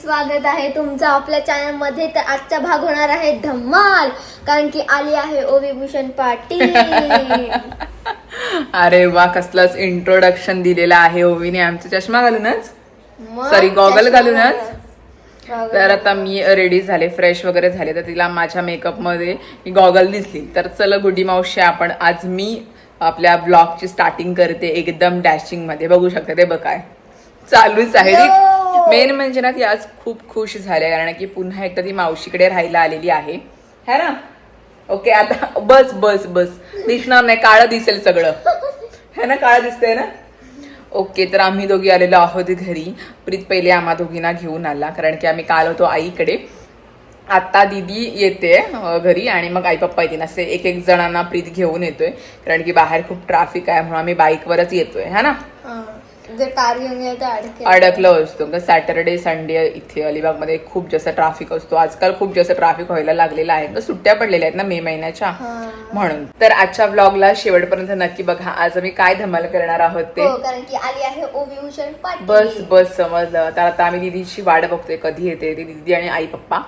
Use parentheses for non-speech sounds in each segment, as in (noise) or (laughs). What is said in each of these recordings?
स्वागत आहे तुमचं आपल्या चॅनलमध्ये तर आजचा भाग होणार आहे धम्माल कारण की आली आहे ओवी भूषण पाटील. (laughs) अरे वा कसलाच इंट्रोडक्शन दिलेला आहे ओवीने. आमचा चष्मा घालूनच? goggle चष्मा घालूनच? घालून. तर आता मी रेडी झाले फ्रेश वगैरे झाले. तर तिला माझ्या मेकअपमध्ये गॉगल दिसली. तर चला गुडी मावशी आपण आज मी आपल्या ब्लॉगची स्टार्टिंग करते एकदम डॅशिंगमध्ये. बघू शकते ते बघाय चालूच आहे! मेन म्हणजे ना ती आज खूप खुश झाली कारण की पुन्हा एकदा ती मावशीकडे राहायला आलेली आहे. है ना? ओके आता बस बस बस. दिसणार नाही काळं दिसेल सगळं. है ना? काळं दिसतंय ना? ओके तर आम्ही दोघी आलेलो आहोत घरी. प्रीत पहिले आम्हा दोघींना घेऊन आला कारण की आम्ही काल होतो आईकडे. आता दिदी येते घरी आणि मग आई पप्पा येतील. असे एक एक जणांना प्रीत घेऊन येतोय कारण की बाहेर खूप ट्रॅफिक आहे म्हणून आम्ही बाईकवरच येतोय. है ना? जर कार घेऊन गेलं तर अडकेल. अडकलो असतो. का सॅटरडे संडे इथे अलिबागमध्ये खूप जास्त ट्रॅफिक असतो. आजकाल खूप जास्त ट्रॅफिक व्हायला लागलेला आहे. का सुट्ट्या पडलेल्या आहेत ना मे महिन्याच्या. म्हणून. तर आजच्या ब्लॉगला शेवटपर्यंत नक्की बघा. आज आम्ही काय धमाल करणार आहोत ते? हो कारण की आली आहे ओवी भूषण पाटील. बस बस समजलं. तर आता आम्ही दिदीची वाट बघतोय. कधी येते ती? दिदी आणि आई पप्पा.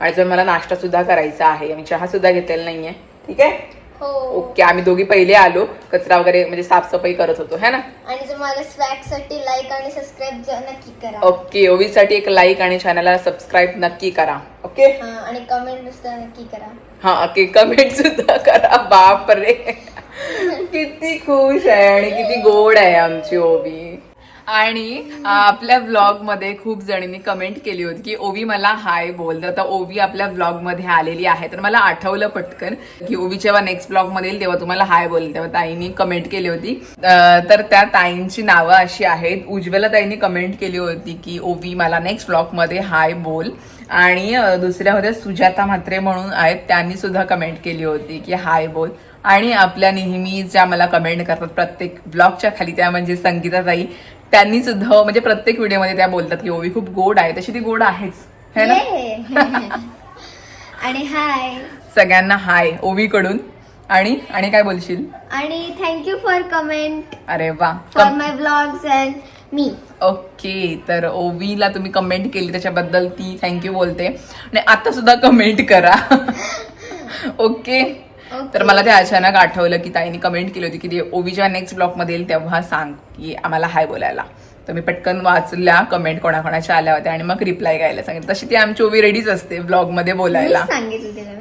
आणि जर मला नाश्ता सुद्धा करायचा आहे. आम्ही चहा सुद्धा घेतलेला नाहीये. ठीक आहे? ओके आम्ही दोघी पहिले आलो. कचरा वगैरे म्हणजे साफसफाई करत होतो है ना? आणि मला स्वॅगसाठी लाईक आणि सबस्क्राईब नक्की करा. ओके ओवीसाठी एक लाईक आणि चॅनलला सबस्क्राईब नक्की करा. ओके? हा, आणि कमेंट सुद्धा नक्की करा. हा ओके कमेंट सुद्धा करा. बाप रे (laughs) किती खुश आहे आणि किती गोड आहे आमची ओवी. आणि आपल्या ब्लॉगमध्ये खूप जणींनी कमेंट केली होती की ओवी मला हाय बोल. तर आता ओवी आपल्या ब्लॉगमध्ये आलेली आहे. तर मला आठवलं पटकन की ओवी जेव्हा नेक्स्ट ब्लॉगमध्ये येईल तेव्हा तुम्हाला हाय बोल तेव्हा ताईंनी कमेंट केली होती. तर त्या ताईंची नावं अशी आहेत. उज्ज्वला ताईंनी कमेंट केली होती की ओवी मला नेक्स्ट ब्लॉगमध्ये हाय बोल. आणि दुसऱ्या होत्या सुजाता म्हात्रे म्हणून आहेत. त्यांनी सुद्धा कमेंट केली होती की हाय बोल. आणि आपल्या नेहमी ज्या मला कमेंट करतात प्रत्येक ब्लॉगच्या खाली त्या म्हणजे संगीताताई. त्यांनी सुद्धा म्हणजे प्रत्येक व्हिडिओमध्ये त्या बोलतात की ओवी खूप गोड आहे तशी ती गोड आहेच. है ना. (laughs) आणि हाय सगळ्यांना हाय ओवीकडून. आणि आणि काय बोलशील? आणि थँक्यू फॉर कमेंट अरे वा. फॉर माय ब्लॉग्स अँड मी ओके तर ओवीला तुम्ही कमेंट केली त्याच्याबद्दल ती थँक्यू बोलते. आणि आता सुद्धा कमेंट करा. (laughs) ओके. तर मला ते अचानक आठवलं की ताईने कमेंट केली होती की ते ओवीच्या नेक्स्ट ब्लॉकमध्ये येईल तेव्हा सांग की आम्हाला हाय बोलायला. तर मी पटकन वाचल्या कमेंट कोणाकोणाच्या आल्या होत्या आणि मग रिप्लाय घ्यायला सांगितलं. तशी ती आमची ओवी रेडीच असते ब्लॉगमध्ये बोलायला.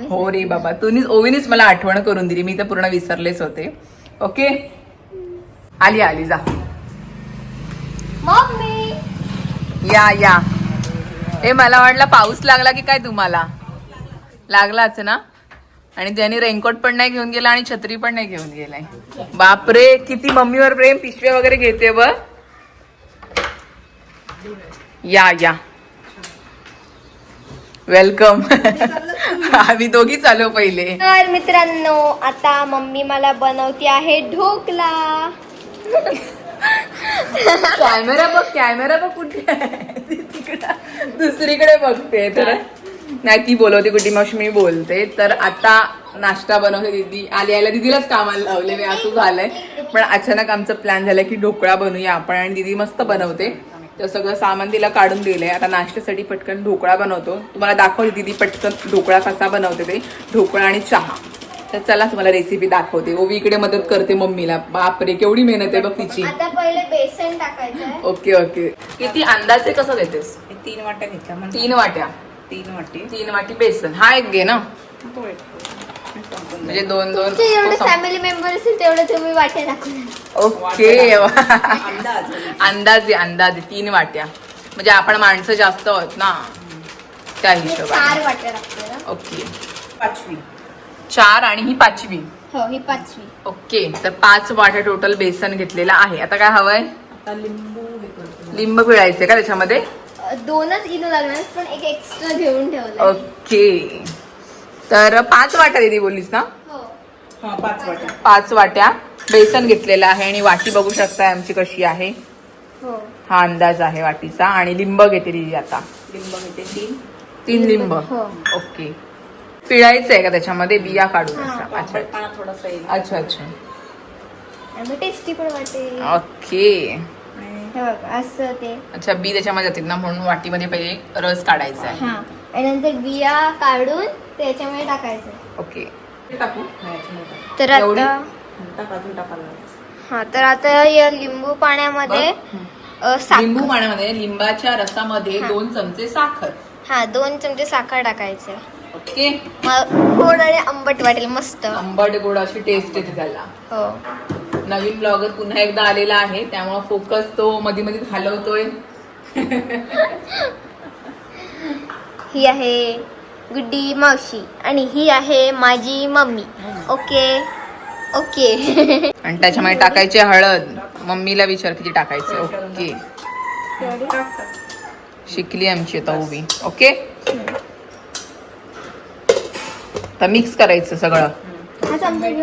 हो रे बाबा तुम्ही ओवीनीच मला आठवण करून दिली. मी तर पूर्ण विसरलेच होते. ओके आली आली जा. या या. हे मला वाटलं पाऊस लागला की काय तुम्हाला? लागलाच ना? आणि त्याने रेनकोट पण नाही घेऊन गेला आणि छत्री पण नाही घेऊन गेलाय. बापरे किती मम्मीवर प्रेम पिशव्या वगैरे घेते ब या या. वेलकम (laughs) आम्ही दोघी चालू पहिले. तर मित्रांनो आता मम्मी मला बनवते आहे ढोकला. (laughs) कॅमेरा बघ कॅमेरा बघ कुठे (laughs) दुसरीकडे बघते. तर नाही ती बोलवते कुठे मावशी मी बोलते. तर आता नाश्ता बनवते दीदी. आली आल्या दीदीलाच कामाला लावले मी असं झालंय. पण अचानक आमचं प्लॅन झालं की ढोकळा बनवूया आपण आणि दीदी मस्त बनवते. तर सगळं सामान तिला काढून दिलंय. आता नाश्त्यासाठी पटकन ढोकळा बनवतो. तुम्हाला दाखवते दीदी पटकन ढोकळा कसा बनवते ते. ढोकळा आणि चहा. तर चला तुम्हाला रेसिपी दाखवते. ओवी इकडे मदत करते मम्मीला. बापरे केवढी मेहनत आहे बघ तिची. आता पहिले बेसन टाकायचं आहे. Okay okay. किती अंदाजे कसं देतेस? हे तीन वाट्या घेतल्या. म्हणजे तीन वाट्या. तीन वाटी. तीन वाटी बेसन. हा एक घे ना. तो एक. संपून म्हणजे दोन दोन. तुमचे जेवढे फॅमिली मेंबर असेल तेवढे तुम्ही वाटे टाकून ओके. अंदाज (laughs) अंदाजे अंदाजे तीन वाट्या. म्हणजे आपण माणसं जास्त आहोत ना. त्या हिशोबाने. चार वाटे टाकते ना. ओके. पाचवी. चार आणि ही पाचवी. हो ही पाचवी. ओके. तर पाच वाट्या टोटल बेसन घेतलेलं आहे. आता काय हवंय? आता लिंबू हे करतो. लिंब पिळायचे का त्याच्यामध्ये? दोनच इनो लागणार पण एक एक्स्ट्रा घेऊन ठेवलं ओके. तर पाच वाट्या दिदी बोललीस ना? हो. हा पाच वाट्या. पाच वाट्या. बेसन घेतलेलं आहे आणि वाटी बघू शकताय आमची कशी आहे. हो. हा अंदाज आहे वाटीचा. आणि लिंब घेते दिदी आता. लिंब घेते तीन. तीन लिंब. हो. ओके. पिळायचं आहे का त्याच्यामध्ये? बिया काढून हा. अच्छा अच्छा पाना थोडासा येईल. अच्छा अच्छा. आणि टेस्टी पण वाटेल. ओके. हे बघ असं ते. अच्छा बी त्याच्यामध्ये जातील ना म्हणून वाटीमध्ये पहिले रस काढायचा आहे. हा आणि नंतर बिया काढून त्याच्यामध्ये टाकायचं. ओके. टाक. तर एवढी? आता हं, टाक अजून टाकायला. हा तर आता या लिंबू पाण्यामध्ये अ, साखर. लिंबू पाण्यामध्ये लिंबाच्या रसामध्ये हा. दोन चमचे साखर. हा दोन चमचे साखर टाकायचं. ओके. मग गोड आणि आंबट वाटेल मस्त. आंबट गोड अशी टेस्ट येते त्याला. हो. नवीन ब्लॉगर पुन्हा एकदा आलेला आहे त्यामुळे फोकस तो मध्ये मध्ये हलवतोय ही आहे गुड्डी मावशी आणि ही आहे माझी मम्मी. Okay okay. आणि त्याच्यामध्ये टाकायचे हळद. मम्मीला विचार किती टाकायचे. ओके. शिकली आमची आता उभी. ओके? तर मिक्स करायचं सगळं.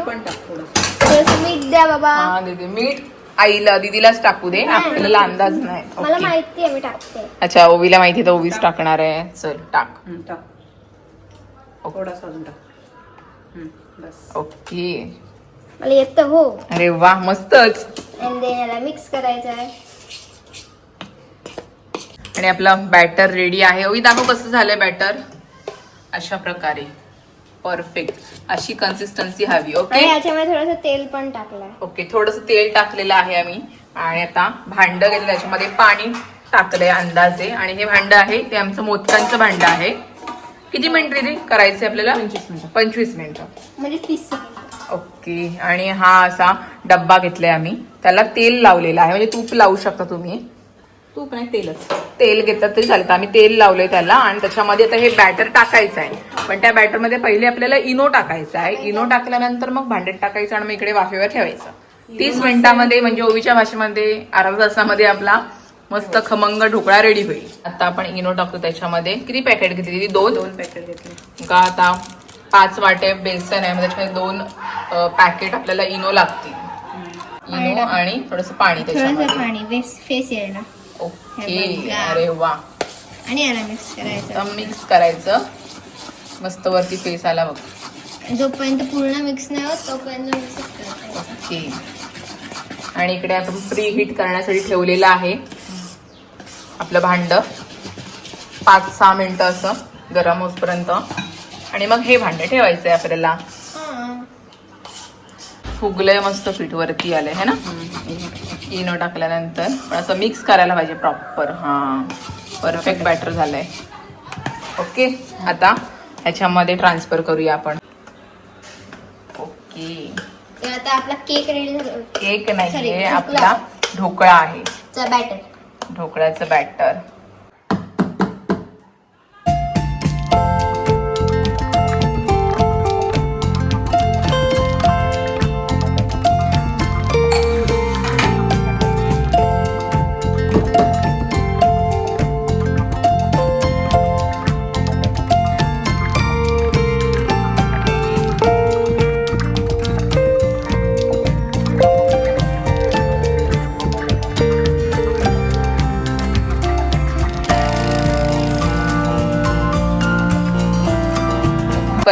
पण टाक थोडंसं. मीठ द्या बाबा. हा दीदी मीठ. आईला दीदीलाच टाकू दे. आपल्याला अंदाज नाही. मला ओके. माहिती आहे मी टाकते. अच्छा ओवीला माहिती आहे तर ओवीच टाकणार आहे. चल टाक. टाक. थोडासा अजून टाक. हं, बस. ओके. मला येतं हो. अरे वा मस्तच. आणि देन याला मिक्स करायचं आहे. आणि आपलं बॅटर रेडी आहे. ओवी दाखव कसं झालंय बॅटर अशा प्रकारे. परफेक्ट अशी कन्सिस्टन्सी हवी आणि ओके याच्यामध्ये थोडंसं तेल पण टाकलंय. ओके थोडस तेल टाकलेलं आहे आम्ही. आणि आता भांड घेतलं त्याच्यामध्ये पाणी टाकलंय अंदाजे. आणि हे भांड आहे ते आमचं मोदकांचं भांड आहे. किती मिनिट रे करायचंय आपल्याला? पंचवीस मिनिटं. पंचवीस मिनिटं म्हणजे तीस ओके आणि हा असा डब्बा घेतलाय आम्ही. त्याला तेल लावलेलं आहे. म्हणजे तूप लावू शकता तुम्ही. तूप नाही तेलच. तेल घेतलं तरी चालतं. आम्ही तेल लावलंय त्याला. आणि त्याच्यामध्ये आता हे बॅटर टाकायचं आहे पण त्या बॅटरमध्ये पहिले आपल्याला इनो टाकायचं आहे. इनो टाकल्यानंतर मग भांड्यात टाकायचं आणि मग इकडे वाफेवर ठेवायचं. तीस मिनिटामध्ये म्हणजे ओवीच्या भाषेमध्ये अर्धा तासामध्ये आपला मस्त खमंग ढोकळा रेडी होईल. आता आपण इनो टाकतो त्याच्यामध्ये. किती पॅकेट घेतली दोन? दोन पॅकेट घेतले. का आता पाच वाटे बेसन आहे. त्याच्यामध्ये दोन पॅकेट आपल्याला इनो लागतील. इनो आणि थोडस पाणी त्याच्यामध्ये. फेस यायला. ओके. अरे वा. आणि याला मिक्स करायचं. मिक्स करायचं. मस्त वरती फेस आला बघ. जोपर्यंत पूर्ण मिक्स नाही होत तोपर्यंत मिक्स ओके. आणि इकडे आपण प्री हीट करण्यासाठी ठेवलेलं आहे. आपलं भांड. पाच सहा मिनिटं असं गरम होईपर्यंत. आणि मग हे भांड ठेवायचं आहे आपल्याला. हा. फुगलंय मस्त पीठ वरती आलंय है ना? इनो टाकल्यानंतर पण असं मिक्स करायला पाहिजे प्रॉपर हा. परफेक्ट बॅटर झालंय. ओके आता ह्याच्यामध्ये ट्रान्सफर करूया आपण. ओके तर आता आपला cake ready cake Sorry, dhokla. आपला ढोकळा. आहे. बॅटर ढोकळ्याचं बॅटर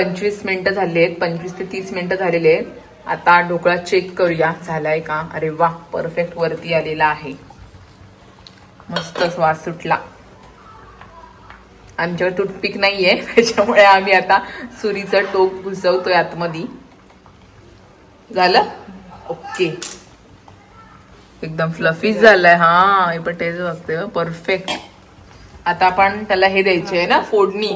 पंचवीस मिनिटं झाली आहेत पंचवीस ते तीस मिनिटं झालेले आहेत. आता ढोकळा चेक करूया झालाय का? अरे वा परफेक्ट वरती आलेला आहे. मस्त वास सुटला. आमच्याकडे टूथपिक नाहीये (laughs) त्याच्यामुळे आम्ही आता सुरीचं टोक घुसवतोय आतमध्ये. झालं? ओके. एकदम फ्लफीच झालंय. हा हे पण टेस्ट बघते. परफेक्ट आता आपण त्याला हे द्यायचे आहे ना फोडणी.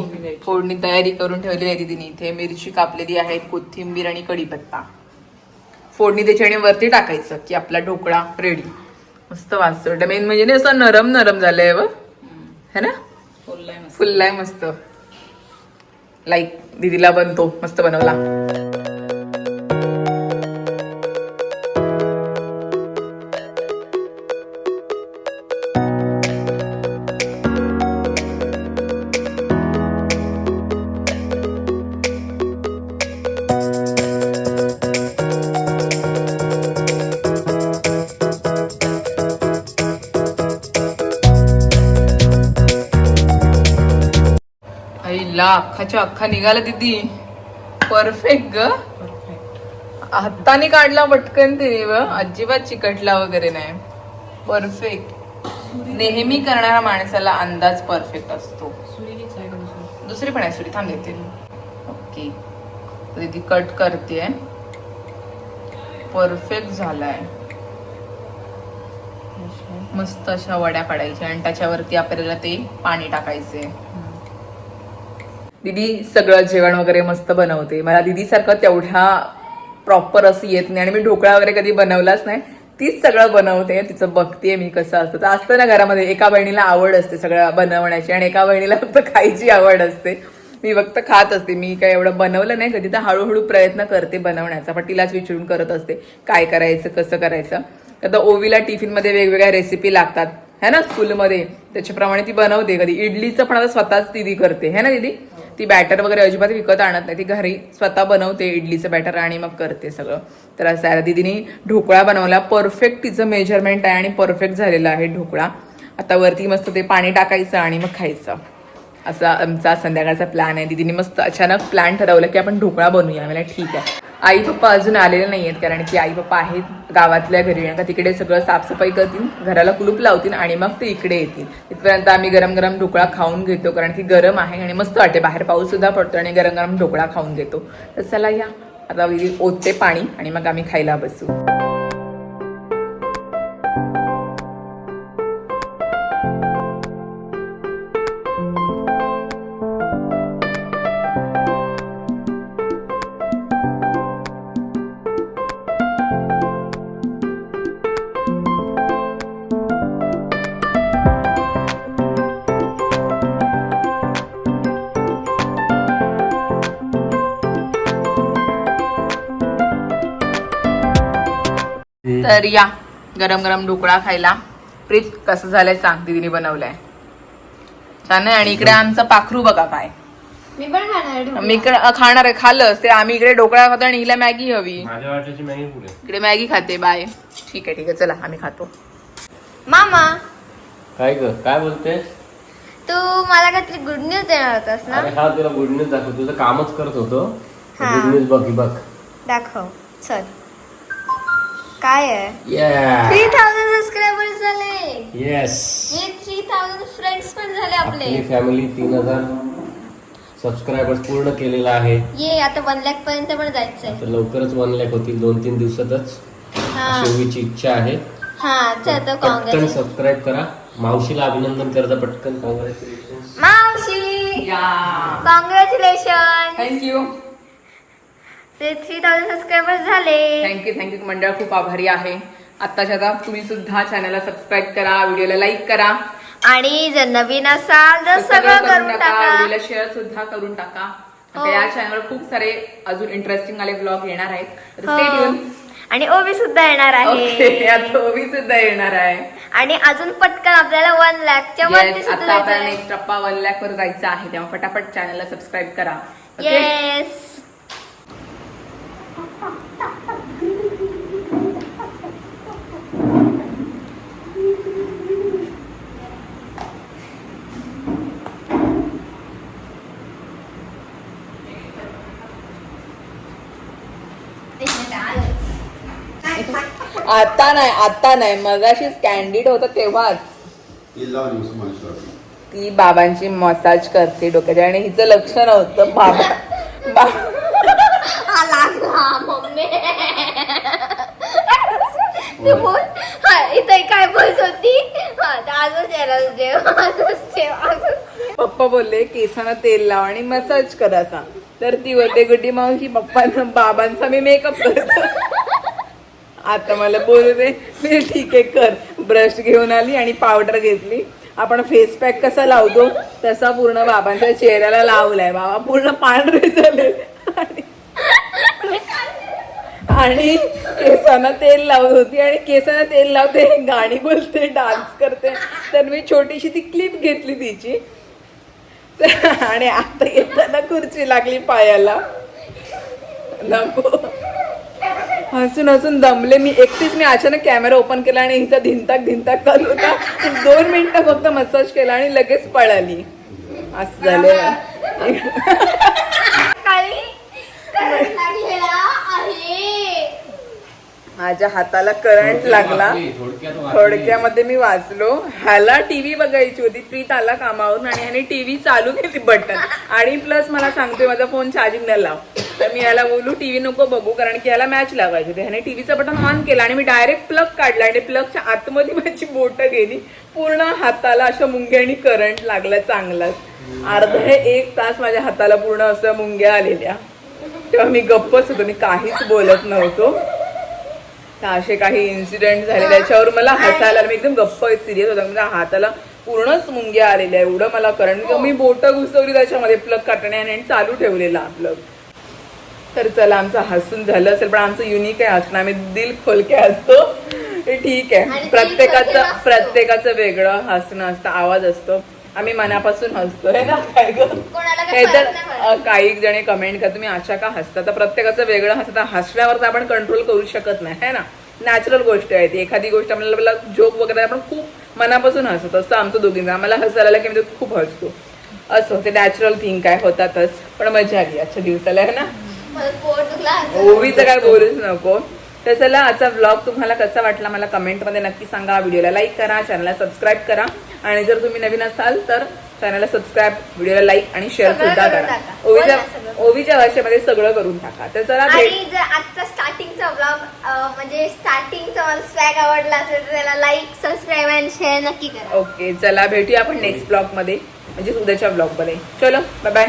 फोडणी तयारी करून ठेवलेली आहे तिने इथे मिरची कापलेली आहे कोथिंबीर आणि कढीपत्ता. फोडणी द्यायची आणि वरती टाकायचं की आपला ढोकळा रेडी मस्त वाचतो मेन म्हणजे ना असं नरम नरम झालंय व है ना? फुललाय मस्त. लाईक दीदीला बनतो. मस्त बनवला. अख्खाच्या अख्खा निघाला दीदी. परफेक्ट ग. हाताने काढला पटकन ते व अजिबात चिकटला वगैरे नाही. परफेक्ट नेहमी करणाऱ्या माणसाला अंदाज परफेक्ट असतो. दुसरी? पण आहे सुरी. थांब देते. ओके दीदी कट करते परफेक्ट झालाय. मस्त अशा वड्या पाडायच्या आणि त्याच्यावरती आपल्याला ते पाणी टाकायचे दीदी सगळं जेवण वगैरे मस्त बनवते. मला दिदीसारखं तेवढ्या प्रॉपर असं येत नाही आणि मी ढोकळा वगैरे कधी बनवलाच नाही. तीच सगळं बनवते तिचं बघते मी कसं असतं. तर असतं ना घरामध्ये एका बहिणीला आवड असते सगळं बनवण्याची आणि एका बहिणीला फक्त खायची आवड असते. मी फक्त खात असते. मी काय एवढं बनवलं नाही कधी तर हळूहळू प्रयत्न करते बनवण्याचा पण तिलाच विचारून करत असते काय करायचं कसं करायचं. आता ओवीला टिफिनमध्ये वेगवेगळ्या रेसिपी लागतात. है ना स्कूलमध्ये. त्याच्याप्रमाणे ती बनवते कधी. इडलीचं पण आता स्वतःच दीदी करते. है ना दीदी? ती बॅटर वगैरे अजिबात विकत आणत नाही. ती घरी स्वतः बनवते इडलीचं बॅटर आणि मग करते सगळं. तर असं आहे. दिदीने ढोकळा बनवला. परफेक्ट तिचं मेजरमेंट आहे आणि परफेक्ट झालेला आहे ढोकळा. आता वरती मस्त ते पाणी टाकायचं आणि मग खायचं. असा आमचा संध्याकाळचा प्लॅन आहे. दिदीने मस्त अचानक प्लॅन ठरवलं की आपण ढोकळा बनवूया. मला ठीक आहे. आई पप्पा अजून आलेले नाही आहेत कारण की आई पप्पा आहेत गावातल्या घरी. आणि का तिकडे सगळं साफसफाई करतील घराला कुलूप लावतील आणि मग ते इकडे येतील. तिथपर्यंत आम्ही गरम गरम ढोकळा खाऊन घेतो कारण की गरम आहे आणि मस्त वाटते. बाहेर पाऊस सुद्धा पडतो आणि गरम गरम ढोकळा खाऊन घेतो. तर चला या. आता ओतते पाणी आणि मग आम्ही खायला बसू. तर या गरम गरम ढोकळा खायला. प्रीत कसं झालंय सांग दीदीने बनवलंय. छान आहे. आणि इकडे आमचं पाखरू बघा काय. मी पण खाणार ढोकळा. मी इकडे खाणार आहे खाल्लंच. ते आम्ही इकडे ढोकळा खातो आणि हिला मॅगी हवी. इकडे मॅगी खाते बाय. ठीक आहे ठीक आहे. चला आम्ही खातो. मामा. काय ग? काय बोलतेस? तू मला काहीतरी गुड न्यूज देणार होतास ना? हा तुला गुड न्यूज दाखव. तुझं कामच करत होतो. गुड न्यूज बघ ही बघ. दाखव. चल. काय आहे. थ्री थाउजंड सबस्क्रायबर्स झाले. येस हे थ्री थाउजंड फ्रेंड्स पण झाले आपले. आपली फॅमिली तीन हजार सबस्क्रायबर्स पूर्ण केलेला आहे. ये आता वन लॅक पर्यंत पण जायचंय. तर लवकरच वन लॅक होतील दोन तीन दिवसातच. हा. अशी ओवीची इच्छा आहे. हा चल तर पटकन काँग्रेस सबस्क्राईब करा. मावशीला अभिनंदन करता पटकन. कॉंग्रॅच्युलेशन मावशी. या कॉंग्रॅच्युलेशन थँक्यू ते थ्री थाउजंड सबस्क्रायबर्स झाले. थँक्यू थँक्यू मंडळ खूप आभारी आहे. आत्ताच्या आता तुम्ही सुद्धा चॅनलला सबस्क्राईब करा व्हिडिओला लाईक करा. आणि जर नवीन असाल तर सगळं करून टाका व्हिडिओला शेअर सुद्धा करून टाका. हो. आता या चॅनलवर खूप सारे अजून इंटरेस्टिंग आले ब्लॉग येणार आहेत. तर हो. tuned. आणि ओबी सुद्धा येणार ओके आहे आता ओवी सुद्धा येणार आहे. आणि अजून पटकन आपल्याला वन लॅकच्या वरती Yes, सुद्धा आता आपल्याला नेक्स्ट टप्पा वन लॅक वर जायचं आहे. तेव्हा फटाफट चॅनलला सबस्क्राईब करा. ओके येस आता नाही आता नाही. मगाशीच कॅन्डिड होतं तेव्हाच. ती बाबांची मसाज करते डोक्याच्या आणि हिचं लक्ष नव्हतं. बाबा बा- हा लागला मम्मी? तू बोल. हा इथे काय बोलत होती? हा. पप्पा बोलले केसांना तेल लाव आणि मसाज कर असा. तर ती बोलते गुड्डी मावशी पप्पांना बाबांचा मी मेकअप करतो आता मला बोलू दे. मी ठीक आहे कर. ब्रश घेऊन आली आणि पावडर घेतली. आपण फेस पॅक कसा लावतो? तसा पूर्ण बाबांच्या चेहऱ्याला लावलाय. बाबा पूर्ण पांढरे झाले. आणि केसांना तेल लावत होती. आणि केसांना तेल लावते गाणी बोलते डान्स करते. तर मी छोटीशी ती क्लिप घेतली तिची. आणि आता येताना खुर्ची लागली पायाला. नको. हसून हसून दमले. मी एकटीच मी अचानक कॅमेरा ओपन केला आणि हिचा धिंताक धिंताक चालू होता. दोन मिनिटं फक्त मसाज केला आणि लगेच पळाली. असं झालं माझ्या हाताला करंट लागला. थोडक्यामध्ये मी वाचलो. ह्याला टीव्ही बघायची होती. प्रीत आला कामावरून आणि ह्याने टीव्ही चालू केली बटन. आणि प्लस मला सांगतोय माझा फोन चार्जिंगला लाव. तर मी याला बोलू टीव्ही नको बघू कारण की याला मॅच लावायची होती. ह्याने टीव्हीचं बटन ऑन केलं आणि मी डायरेक्ट प्लग काढला आणि प्लगच्या आतमध्ये माझी बोट गेली. पूर्ण हाताला अशा मुंग्यानी करंट लागला चांगलाच. अर्धा एक तास माझ्या हाताला पूर्ण असं मुंग्या आलेल्या. तेव्हा मी गप्पच होतो मी काहीच बोलत नव्हतो. तर असे काही इन्सिडेंट झाले. त्याच्यावर मला हसायला. मी एकदम गप्प सिरियस होता. म्हणजे हाताला पूर्णच मुंग्या आलेल्या. एवढं मला कारण की मी बोट घुसवली त्याच्यामध्ये प्लग काटण्याने आणि चालू ठेवलेला प्लग तर चला आमचं हसून झालं असेल पण आमचं युनिक आहे हसणं आम्ही दिल खोलके असतो. ठीक आहे. प्रत्येकाचं. प्रत्येकाचं वेगळं हसणं असतं आवाज असतो. आम्ही मनापासून हसतो है ना काय हे तर काही जणे कमेंट करतात तुम्ही अशा का हसता? तर प्रत्येकाचं वेगळं हसतं. हसण्यावर तर आपण कंट्रोल करू शकत नाही है ना? नॅचरल गोष्ट आहे ती. एखादी गोष्ट आपल्याला जोक वगैरे आपण खूप मनापासून हसतो असं आमचं दोघींचं. आम्हाला हसायला की मी तर खूप हसतो. असं ते नॅचरल थिंग काय होतातच. पण मजा आली आजच्या दिवसाला है ना? ओवीचं काय बोलूच नको. तर चला आजचा ब्लॉग तुम्हाला कसा वाटला मला कमेंटमध्ये नक्की सांगा. व्हिडिओला लाईक करा चॅनलला सबस्क्राईब करा. आणि जर तुम्ही नवीन असाल तर चॅनलला सबस्क्राईब व्हिडिओला लाईक आणि शेअर सुद्धा करा. ओवीच्या. ओवीच्या भाषेमध्ये सगळं करून टाका. तर चला आजचा स्टार्टिंगचा ब्लॉग म्हणजे स्टार्टिंगचा मला स्वॅग आवडला असेल तर त्याला लाईक सबस्क्राईब आणि शेअर नक्की करा. ओके चला भेटूया आपण नेक्स्ट ब्लॉगमध्ये. म्हणजे उद्याच्या ब्लॉगमध्ये. चलो बाय बाय